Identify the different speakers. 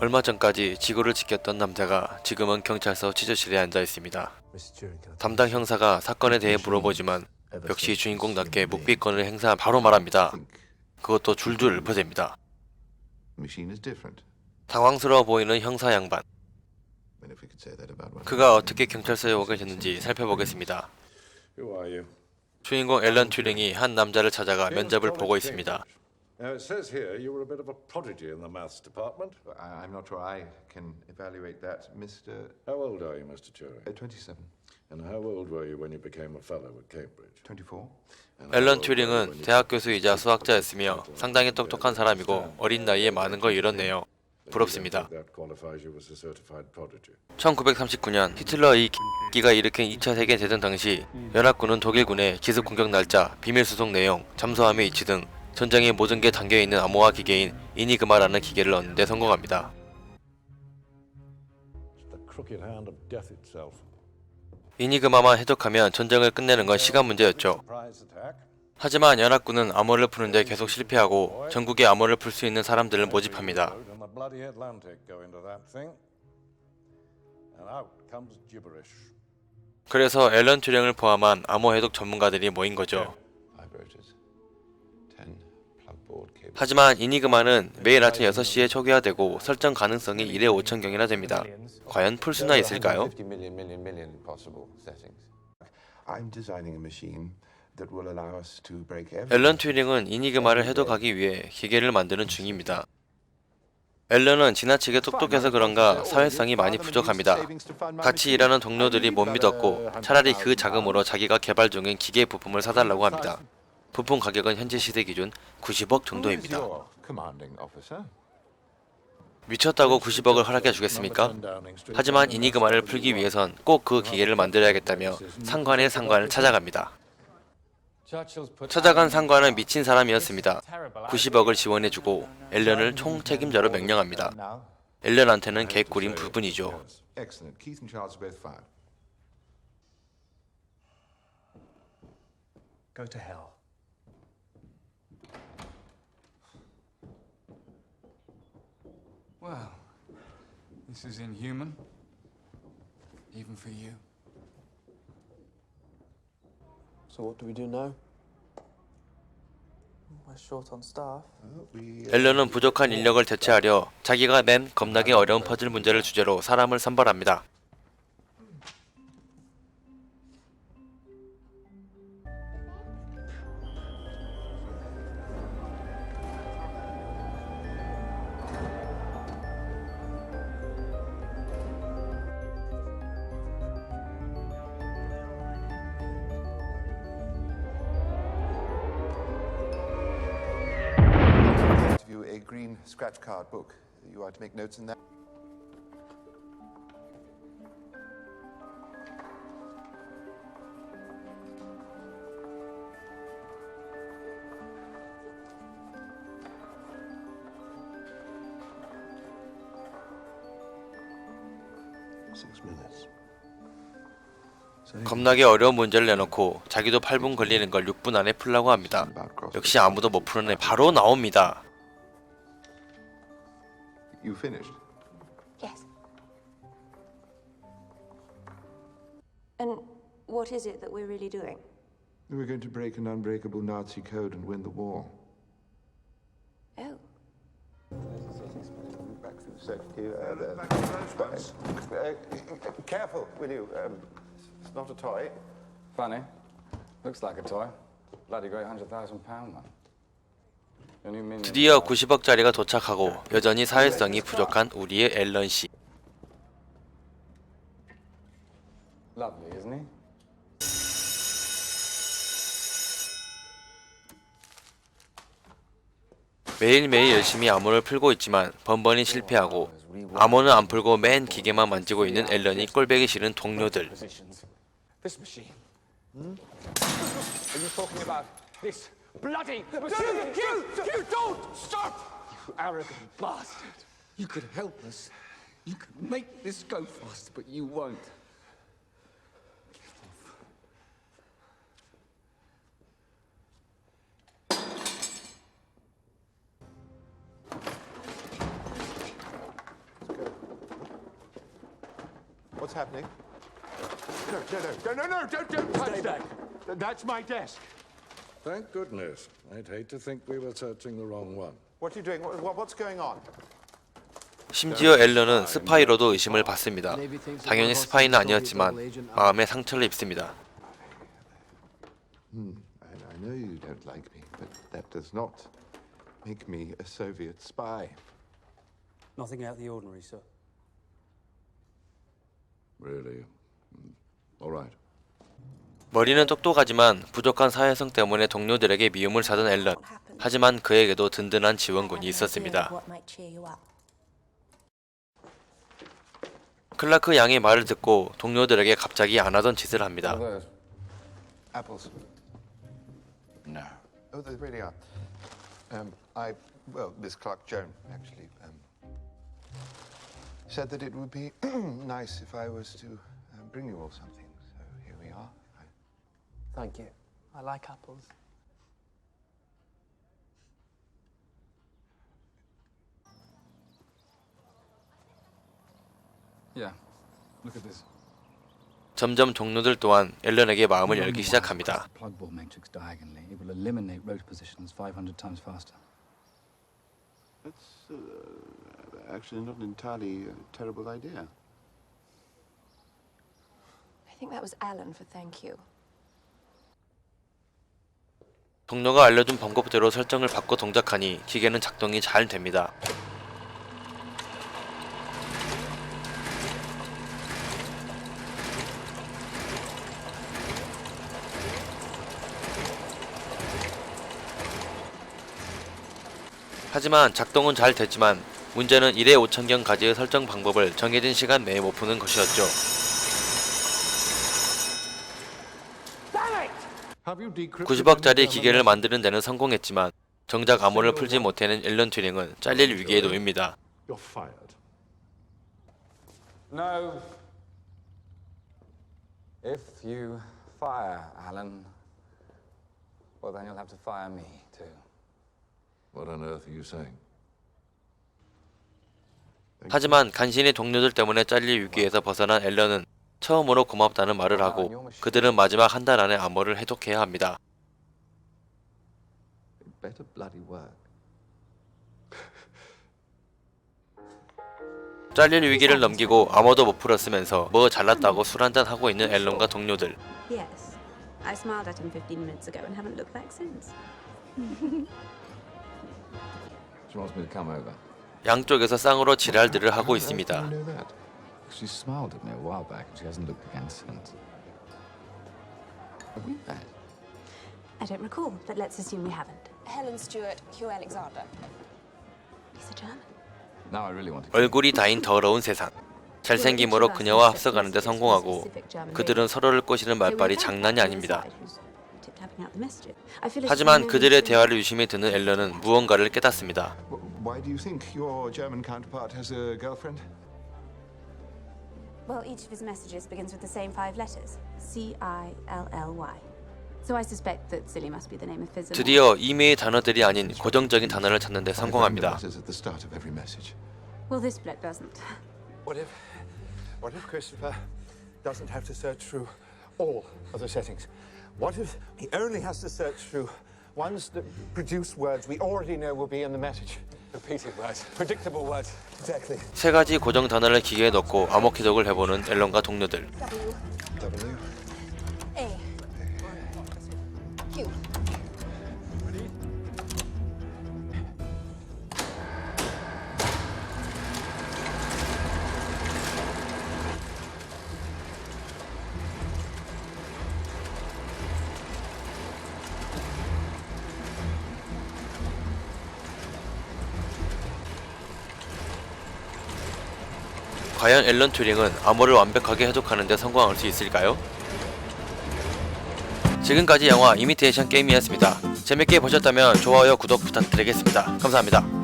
Speaker 1: 얼마 전까지 지구를 지켰던 남자가 지금은 경찰서 취조실에 앉아 있습니다. 담당 형사가 사건에 대해 물어보지만 역시 주인공답게 묵비권을 행사 바로 말합니다. 그것도 줄줄 읊어댑니다. 당황스러워 보이는 형사 양반. 그가 어떻게 경찰서에 오게 됐는지 살펴보겠습니다. 주인공 앨런 튜링이 한 남자를 찾아가 면접을 보고 있습니다.
Speaker 2: Now it says here you were a bit of a prodigy in the maths department.
Speaker 3: I, I'm not sure I can evaluate that, Mr.
Speaker 2: How old are you, Mr. Turing?
Speaker 3: Uh, 27,
Speaker 2: And how old were you when you became a fellow at Cambridge?
Speaker 3: 24.
Speaker 2: And how
Speaker 1: 앨런 튜링은 대학 교수이자 수학자였으며 상당히 똑똑한 사람이고 어린 나이에 많은 걸 이뤘네요. 부럽습니다.
Speaker 2: That qualifies you as a certified prodigy.
Speaker 1: 1939년 히틀러 이 기가 일으킨 2차 세계 대전 당시 연합군은 독일군의 기습 공격 날짜, 비밀 수송 내용, 잠수함의 위치 등 전장의 모든 게 담겨 있는 암호화 기계인 이니그마라는 기계를 얻는 데 성공합니다. 이니그마만 해독하면 전쟁을 끝내는 건 시간 문제였죠. 하지만 연합군은 암호를 푸는데 계속 실패하고 전국에 암호를 풀 수 있는 사람들을 모집합니다. 그래서 앨런 튜링을 포함한 암호 해독 전문가들이 모인 거죠. 하지만 이니그마는 매일 아침 6시에 초기화되고 설정 가능성이 1에 5천 경이나 됩니다. 과연 풀 수나 있을까요?
Speaker 3: 50 million, million, million possible settings. I'm designing a machine that will allow us to break every.
Speaker 1: 앨런 튜링은 이니그마를 해독하기 위해 기계를 만드는 중입니다. 앨런은 지나치게 똑똑해서 그런가 사회성이 많이 부족합니다. 같이 일하는 동료들이 못 믿었고 차라리 그 자금으로 자기가 개발 중인 기계 부품을 사달라고 합니다. 부품 가격은 현재 시세 기준 90억 정도입니다. 미쳤다고 90억을 허락해 주겠습니까? 하지만 이니그마를 풀기 위해선 꼭 그 기계를 만들어야겠다며 상관의 상관을 찾아갑니다. 찾아간 상관은 미친 사람이었습니다. 90억을 지원해주고 앨런을 총 책임자로 명령합니다. 앨런한테는 개꿀인 부분이죠.
Speaker 4: Go to hell.
Speaker 5: Well, this is inhuman. Even for you.
Speaker 6: So what do we do now? We're short on staff.
Speaker 1: 앨런은 부족한 인력을 대체하려 자기가 낸 겁나게 어려운 퍼즐 문제를 주제로 사람을 선발합니다.
Speaker 3: Green scratch card book. You are to make notes in that.
Speaker 2: Six minutes.
Speaker 1: 겁나게 어려운 문제를 내놓고 자기도 8분 걸리는 걸 6분 안에 풀라고 합니다. 역시 아무도 못 푸는 애 바로 나옵니다.
Speaker 3: You finished.
Speaker 7: Yes. And what is it that we're really doing?
Speaker 3: We're going to break an unbreakable Nazi code and win the war.
Speaker 7: Oh.
Speaker 3: Back through the secretary. Careful, will you? Um, it's not a toy.
Speaker 5: Funny. Looks like a toy. Bloody great hundred thousand pound one.
Speaker 1: 드디어 90억짜리가 도착하고 여전히 사회성이 부족한 우리의 앨런 씨. 매일매일 열심히 암호를 풀고 있지만 번번이 실패하고 암호는 안 풀고 맨 기계만 만지고 있는 앨런이 꼴배기 싫은 동료들.
Speaker 5: Positions. This machine. Hmm? You talking about this bloody? You, you don't stop! You arrogant bastard! You could help us. You could make this go faster, but you won't.
Speaker 3: What's happening?
Speaker 5: No, no, no, no, no, don't, don't touch that. Th- That's my desk.
Speaker 2: Thank goodness. I'd hate to think we were searching the wrong one.
Speaker 3: What are you doing? What, what- what's going on?
Speaker 1: 심지어 앨런은 스파이로도 의심을 받습니다. 당연히 스파이는 아니었지만 마음에 상처를 입습니다.
Speaker 3: I, know you don't like me, but that does not make me a Soviet spy.
Speaker 4: Nothing out of the ordinary, sir.
Speaker 2: Really? Mm. All right.
Speaker 1: 머리는 똑똑하지만 부족한 사회성 때문에 동료들에게 미움을 사던 앨런. 하지만 그에게도 든든한 지원군이 있었습니다. 클라크 양의 말을 듣고 동료들에게 갑자기 안 하던 짓을 합니다.
Speaker 3: Oh. Um, um, um.
Speaker 6: Thank you. I like apples.
Speaker 5: Yeah, look at this.
Speaker 1: 점점 동료들 또한 앨런에게 마음을 열기 시작합니다.
Speaker 8: Plug bore matrix diagonally. It will eliminate rotor positions 500 times faster.
Speaker 3: that's uh, actually not an entirely uh, terrible idea.
Speaker 7: I think that was Alan for thank you.
Speaker 1: 동료가 알려준 방법대로 설정을 바꿔 동작하니 기계는 작동이 잘 됩니다. 하지만 작동은 잘 됐지만 문제는 1회 5천경 가지의 설정 방법을 정해진 시간 내에 못 푸는 것이었죠.
Speaker 5: Have you decrypted
Speaker 1: 90억짜리
Speaker 5: any
Speaker 1: 기계를? 만드는 데는 성공했지만 정작 암호를 풀지 못하는 앨런 튜링은 잘릴 위기에 놓입니다.
Speaker 5: You're fired.
Speaker 9: No. If you fire Alan, well, then you'll have to fire me, too.
Speaker 2: What on earth are you saying?
Speaker 1: 하지만 간신히 동료들 때문에 잘릴 위기에서 벗어난 앨런은 처음으로 고맙다는 말을 하고 그들은 마지막 한 달 안에 암호를 해독해야 합니다.
Speaker 3: It better bloody work.
Speaker 1: 잘릴 위기를 넘기고 암호도 못 풀었으면서 뭐 잘났다고 술 한잔 하고 있는 앨런과 동료들.
Speaker 10: Yes. I smiled at him 15 minutes ago and haven't looked back since.
Speaker 8: She wants me to come over.
Speaker 1: 양쪽에서 쌍으로 지랄들을 하고 있습니다.
Speaker 8: She smiled at me a while back and she hasn't looked again since. Have we met?
Speaker 10: I don't recall, but let's assume we haven't.
Speaker 7: Helen Stewart, Hugh Alexander.
Speaker 10: He's a German.
Speaker 8: Now I really want to.
Speaker 1: 얼굴이 다인 더러운 세상. 잘생김으로 그녀와 합석하는 데 성공하고 그들은 서로를 꼬시는 말빨이 장난이 아닙니다. 하지만 그들의 대화를 유심히 듣는 앨런은 무언가를 깨닫습니다.
Speaker 3: Wh- Why do you think your German counterpart has a girlfriend?
Speaker 10: Well, each of his messages begins with the same five letters C I L L Y. So I suspect that Silly must be the name of his.
Speaker 1: 드디어 이메일 단어들이 아닌 고정적인 단어를 찾는 데 성공합니다.
Speaker 3: Letters at the start of every message.
Speaker 10: Well, this bloke doesn't.
Speaker 5: What if, what if Christopher doesn't have to search through all of the settings? What if he only has to search through ones that produce words we already know will be in the message?
Speaker 1: 세 가지 고정 단어를 기계에 넣고 암호 기록을 해보는 앨런과 동료들.
Speaker 3: W.
Speaker 7: A. Q.
Speaker 1: 과연 앨런 튜링은 암호를 완벽하게 해독하는 데 성공할 수 있을까요? 지금까지 영화 이미테이션 게임이었습니다. 재밌게 보셨다면 좋아요, 구독 부탁드리겠습니다. 감사합니다.